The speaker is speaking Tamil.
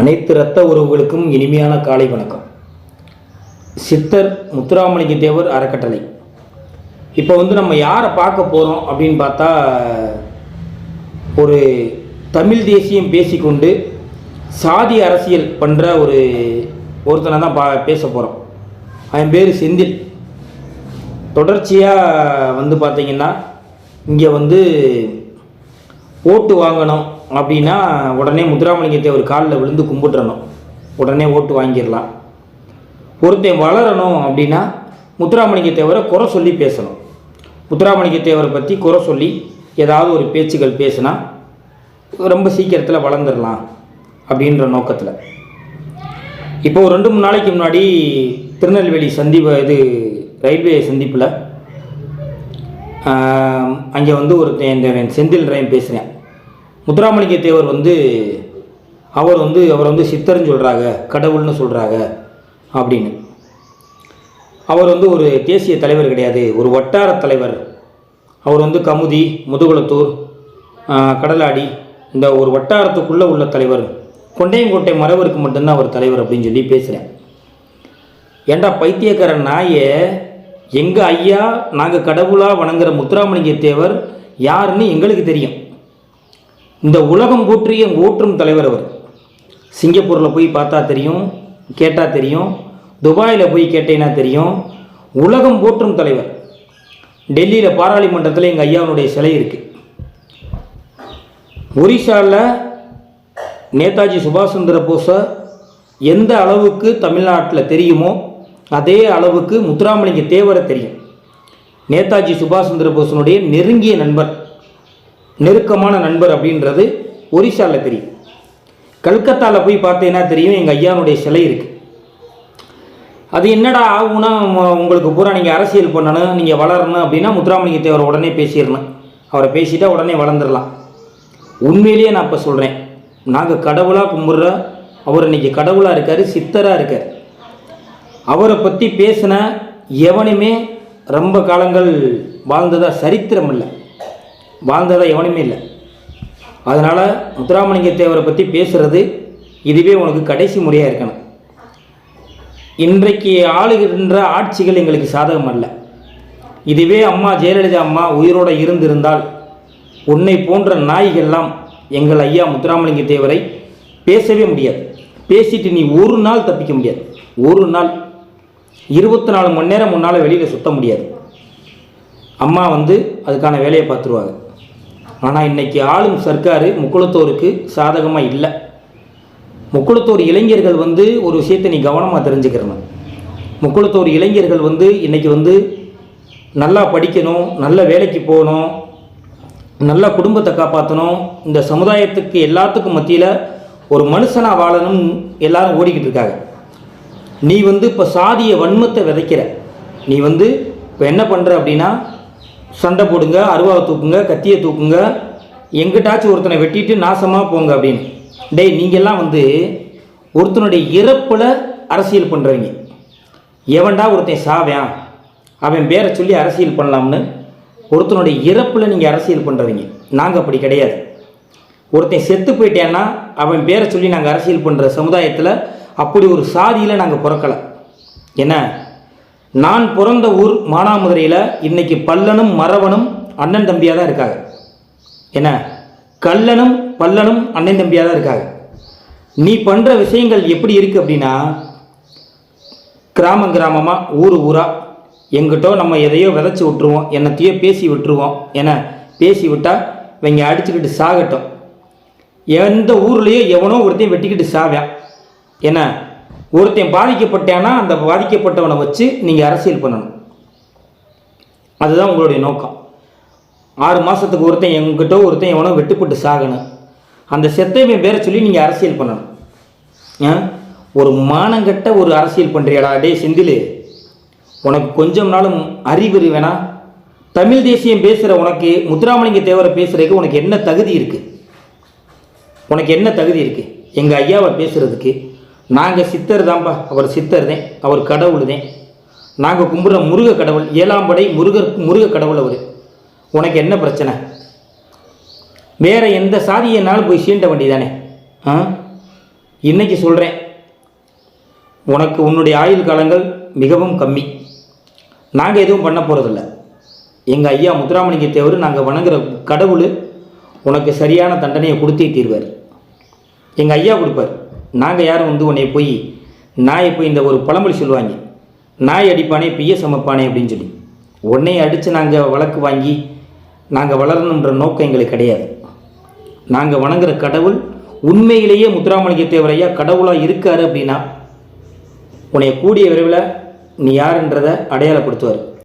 அனைத்து இரத்த உறவுகளுக்கும் இனிமையான காலை வணக்கம். சித்தர் முத்துராமலிங்க தேவர் அறக்கட்டளை. இப்போ வந்து நம்ம யாரை பார்க்க போகிறோம் அப்படின்னு பார்த்தா ஒரு தமிழ் தேசியம் பேசிக்கொண்டு சாதி அரசியல் பண்ணுற ஒரு ஒருத்தனை தான் பா பேச போகிறோம் அவன் பேர் செந்தில். தொடர்ச்சியாக வந்து பார்த்திங்கன்னா இங்கே வந்து ஓட்டு வாங்கணும் அப்படின்னா உடனே முத்துராமலிங்கத்தை தேவர் காலில் விழுந்து கும்பிட்டுறணும். உடனே ஓட்டு வாங்கிடலாம். ஒருத்தன் வளரணும் அப்படின்னா முத்துராமலிங்கத்தேவரை குறை சொல்லி பேசணும். முத்துராமலிங்கத்தேவரை பற்றி குறை சொல்லி ஏதாவது ஒரு பேச்சுகள் பேசினா ரொம்ப சீக்கிரத்தில் வளர்ந்துடலாம் அப்படின்ற நோக்கத்தில். இப்போ ஒரு ரெண்டு மூணு நாளைக்கு முன்னாடி திருநெல்வேலி சந்திப்பு இது ரயில்வே சந்திப்பில் அங்கே வந்து ஒரு இந்த செந்தில் ரயம் பேசுகிறேன் முத்துராமலிங்க தேவர் வந்து அவர் வந்து அவர் வந்து சித்தர்னு சொல்கிறாங்க கடவுள்னு சொல்கிறாங்க அப்படின்னு. அவர் வந்து ஒரு தேசிய தலைவர் கிடையாது ஒரு வட்டார தலைவர். அவர் வந்து கமுதி முதுகுளத்தூர் கடலாடி இந்த ஒரு வட்டாரத்துக்குள்ளே உள்ள தலைவர். கொண்டையங்கோட்டை மரவருக்கு மட்டும்தான் அவர் தலைவர் அப்படின்னு சொல்லி பேசுகிறேன் ஏண்டா பைத்தியக்கார நாயே எங்கள் ஐயா நாங்கள் கடவுளாக வணங்குற முத்துராமலிங்க தேவர் யாருன்னு எங்களுக்கு தெரியும். இந்த உலகம் போற்றிய ஊற்றும் தலைவர் அவர். சிங்கப்பூரில் போய் பார்த்தா தெரியும் கேட்டால் தெரியும் துபாயில் போய் கேட்டேன்னா தெரியும் உலகம் போற்றும் தலைவர். டெல்லியில் பாராளுமன்றத்தில் எங்கள் ஐயாவுடைய சிலை இருக்குது ஒரிசாவில் நேதாஜி சுபாஷ் சந்திர போஸை எந்த அளவுக்கு தமிழ்நாட்டில் தெரியுமோ அதே அளவுக்கு முத்துராமலிங்க தேவரை தெரியும். நேதாஜி சுபாஷ் சந்திர போஸனுடைய நெருங்கிய நண்பர். நெருக்கமான நண்பர் அப்படின்றது ஒரிசாவில் தெரியும். கல்கத்தாவில் போய் பார்த்தீங்கன்னா தெரியும்? எங்கள் ஐயானுடைய சிலை இருக்குது அது என்னடா ஆகும்னா உங்களுக்கு பூரா நீங்கள் அரசியல் பண்ணணும் நீங்கள் வளரணும் அப்படின்னா முத்துராமலிங்க தேவர் உடனே பேசிடணும். அவரை பேசிட்டா உடனே வளர்ந்துடலாம். உண்மையிலேயே நான் இப்போ சொல்கிறேன் நாங்கள் கடவுளாக கும்பிட்ற அவர் இன்னைக்கு கடவுளாக இருக்கார் சித்தராக இருக்கார். அவரை பற்றி பேசின எவனுமே ரொம்ப காலங்கள் வாழ்ந்ததாக சரித்திரம் இல்லை. வாழ்ந்ததாக எவனுமே இல்லை. அதனால் முத்துராமலிங்க தேவரை பற்றி பேசுகிறது இதுவே உனக்கு கடைசி முறையாக இருக்கணும். இன்றைக்கு ஆளுகின்ற ஆட்சிகள் எங்களுக்கு சாதகம் அல்ல. இதுவே அம்மா ஜெயலலிதா அம்மா உயிரோடு இருந்திருந்தால் உன்னை போன்ற நாய்கள்லாம் எங்கள் ஐயா முத்துராமலிங்க தேவரை பேசவே முடியாது. பேசிட்டு நீ ஒரு நாள் தப்பிக்க முடியாது. ஒரு நாள். இருபத்தி நாலு மணி நேரம் முன்னால் வெளியில் சுத்த முடியாது. அம்மா வந்து அதுக்கான வேலையை பார்த்துருவாங்க. ஆனால் இன்றைக்கி ஆளும் சர்க்கார் முக்குளத்தோருக்கு சாதகமாக இல்லை. முக்குளத்தோர் இளைஞர்கள் வந்து ஒரு விஷயத்தை நீ கவனமாக தெரிஞ்சுக்கிறணும். முக்குளத்தோர் இளைஞர்கள் வந்து இன்றைக்கி வந்து நல்லா படிக்கணும் நல்ல வேலைக்கு போகணும் நல்ல குடும்பத்தை காப்பாற்றணும் இந்த சமுதாயத்துக்கு எல்லாத்துக்கும் மத்தியில் ஒரு மனுஷனாக வாழணும் எல்லாரும் ஓடிக்கிட்டு இருக்காங்க. நீ வந்து இப்போ சாதிய வன்மத்தை விதைக்கிற. நீ வந்து இப்போ என்ன பண்ணுற அப்படின்னா சண்டை போடுங்க அருவாவை தூக்குங்க கத்தியை தூக்குங்க எங்கிட்டாச்சும் ஒருத்தனை வெட்டிட்டு நாசமாக போங்க அப்படின்னு. டேய் நீங்கள்லாம் வந்து ஒருத்தனுடைய இறப்பில் அரசியல் பண்ணுறவங்க எவன்டா ஒருத்தன் சாவேன்? அவன் பேரை சொல்லி அரசியல் பண்ணலாம்னு ஒருத்தனுடைய இறப்பில் நீங்கள் அரசியல் பண்ணுறவங்க நாங்கள் அப்படி கிடையாது. ஒருத்தன் செத்து போயிட்டேன்னா அவன் பேரை சொல்லி நாங்கள் அரசியல் பண்ணுற சமுதாயத்தில் அப்படி ஒரு சாதியில் நாங்கள் பிறக்கலை. என்ன? நான் பிறந்த ஊர் மானாமதுரையில் இன்னைக்கு பல்லனும் மறவனும் அண்ணன் தம்பியாக தான் இருக்காங்க. என்ன? கல்லனும் பல்லனும் அண்ணன் தம்பியாக தான் இருக்காங்க. நீ பண்ணுற விஷயங்கள் எப்படி இருக்குது அப்படின்னா கிராமம் கிராமமாக ஊர் ஊராக எங்கிட்டோ நம்ம எதையோ விதைச்சி விட்டுருவோம் என்னத்தையோ பேசி விட்டுருவோம் ஏன்னா பேசி விட்டால் இவங்க அடிச்சுக்கிட்டு சாகட்டும். எந்த ஊர்லேயோ எவனோ ஒருத்தையும் வெட்டிக்கிட்டு சாவான். என்ன? ஒருத்தன் பாதிக்கப்பட்டானா அந்த பாதிக்கப்பட்டவனை வச்சு நீங்கள் அரசியல் பண்ணணும். அதுதான் உங்களுடைய நோக்கம். ஆறு மாதத்துக்கு ஒருத்தன் எங்கிட்ட ஒருத்தன் எவனோ வெட்டுப்பட்டு சாகணும். அந்த செத்தவன் பேரை சொல்லி நீங்கள் அரசியல் பண்ணணும். ஆ? ஒரு மானங்கட்ட ஒரு அரசியல் பண்ணுறியாடா டே செந்தில் உனக்கு கொஞ்சம் நாளும் அறிவு வேணா. தமிழ் தேசியம் பேசுகிற உனக்கு முத்துராமலிங்க தேவரை பேசுகிறதுக்கு உனக்கு என்ன தகுதி இருக்குது உனக்கு என்ன தகுதி இருக்குது எங்கள் ஐயாவை பேசுகிறதுக்கு நாங்கள் சித்தர் தான்ப்பா அவர் சித்தர் தான் அவர் கடவுள் தான் நாங்கள் கும்பிட்ற முருக கடவுள் ஏழாம் படை முருகர் முருக கடவுள் அவர். உனக்கு என்ன பிரச்சனை? வேறு எந்த சாதியினாலும் போய் சீண்ட வேண்டியதானே? ஆ? இன்னைக்கு சொல்கிறேன் உனக்கு உன்னுடைய ஆயுள் காலங்கள் மிகவும் கம்மி. நாங்கள் எதுவும் பண்ண போகிறதில்ல எங்கள் ஐயா முத்துராமலிங்க தேவர் நாங்கள் வணங்குற கடவுள் உனக்கு சரியான தண்டனையை கொடுத்தே தீர்வார். எங்கள் ஐயா கொடுப்பார். நாங்கள் யாரும் வந்து உன்னை போய் நாயை போய் இந்த ஒரு பழமொழி சொல்லுவாங்க? நாய் அடிப்பானே பிய சமைப்பானே அப்படின்னு சொல்லி. உன்னை அடித்து நாங்கள் வழக்கு வாங்கி நாங்கள் வளரணுன்ற நோக்கம் எங்களுக்கு கிடையாது. நாங்கள் வணங்குற கடவுள் உண்மையிலேயே முத்துராமலிங்க தேவரையா கடவுளாக இருக்கார் அப்படின்னா உன்னை கூடிய விரைவில் நீ யாருன்றதை அடையாளப்படுத்துவார்.